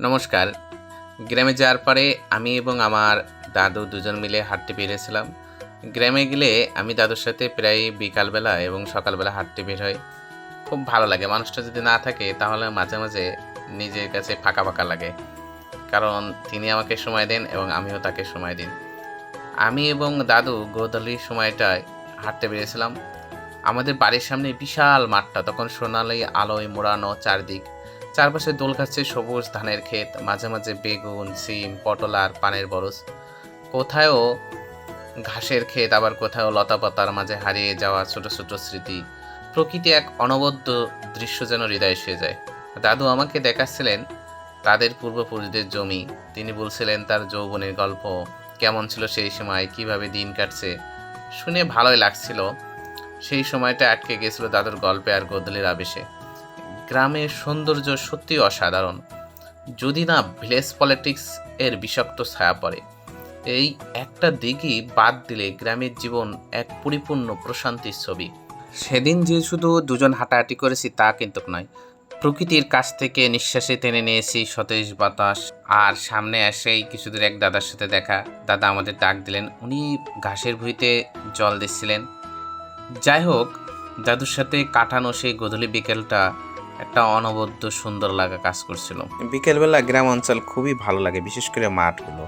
নমস্কার। গ্রামে যাওয়ার পরে আমি এবং আমার দাদু দুজন মিলে হাঁটতে বেরিয়েছিলাম। গ্রামে গেলে আমি দাদুর সাথে প্রায় বিকালবেলা এবং সকালবেলা হাঁটতে বের হই। খুব ভালো লাগে। মানুষটা যদি না থাকে, তাহলে মাঝে মাঝে নিজের কাছে ফাঁকা ফাঁকা লাগে। কারণ তিনি আমাকে সময় দেন এবং আমিও তাকে সময় দিন আমি এবং দাদু গোধূলির সময়টায় হাঁটতে বেরিয়েছিলাম। আমাদের বাড়ির সামনে বিশাল মাঠটা। তখন সোনালি আলোয় মোড়ানো চারদিক। চারপাশে দোল খাচ্ছে সবুজ ধানের ক্ষেত, মাঝে মাঝে বেগুন, সিম, পটল আর পানের বরজ। কোথায়ও ঘাসের ক্ষেত, আবার কোথাও লতাপাতার মাঝে হারিয়ে যাওয়া ছোট ছোট স্মৃতি। প্রকৃতি এক অনবদ্য দৃশ্য যেন হৃদয়ে শুয়ে যায়। দাদু আমাকে দেখাচ্ছিলেন তাদের পূর্বপুরুষদের জমি। তিনি বলছিলেন, তার যৌবনের গল্প কেমন ছিল সেই সময়? কীভাবে দিন কাটছে? শুনে ভালোই লাগছিল। সেই সময়টা আটকে গেছিল দাদুর গল্পে আর গোদলের আবেশে। গ্রামের সৌন্দর্য সত্যি অসাধারণ। যদি না ভিলেজ পলিটিক্স এর বিষাক্ত ছায়া পড়ে, এই একটা দিকই বাদ দিলে গ্রামের জীবন এক পরিপূর্ণ প্রশান্তির ছবি। সেদিন যে শুধু দুজন হাঁটাহাঁটি করেছি তা কিন্তু নয়, প্রকৃতির কাছ থেকে নিঃশ্বাসে টেনে নিয়েছি সতেজ বাতাস। আর সামনে এসেই কিছুদূর এক দাদার সাথে দেখা। দাদা আমাদের ডাক দিলেন, উনি ঘাসের ভুঁইতে জল দিচ্ছিলেন। যাই হোক, দাদুর সাথে কাটানো সেই গধূলি বিকেলটা একটা অনবদ্য সুন্দর লাগা কাজ করছিল। বিকেলবেলা গ্রাম অঞ্চল খুবই ভালো লাগে, বিশেষ করে মাঠগুলো।